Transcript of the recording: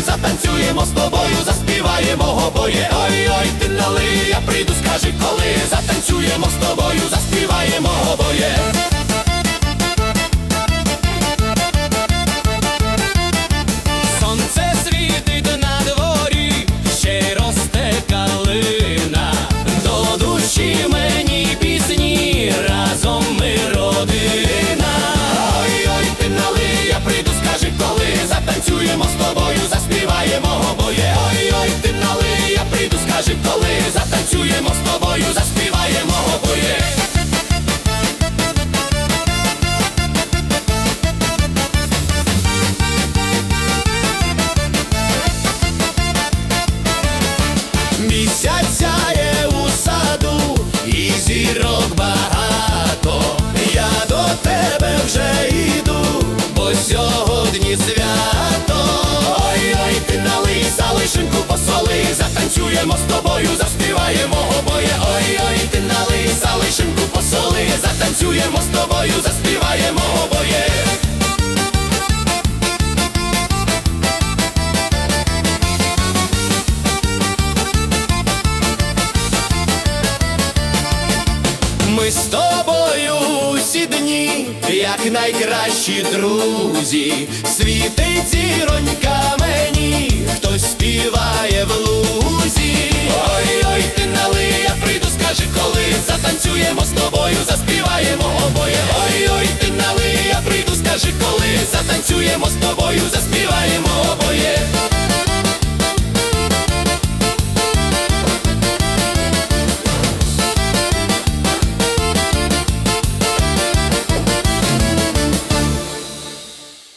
затанцюємо з тобою, заспіваємо обоє. Ой, ой, ти налий, я прийду, скажи, коли затанцюємо з тобою, заспіваємо залишинку посоли, затанцюємо з тобою, заспіваємо обоє. Ой, ой, ти налий залишинку посоли, затанцюємо з тобою, заспіваємо обоє. Ми з тобою усі дні, як найкращі друзі, світить зіронька мені, хтось співає Танцюємо з тобою за спів.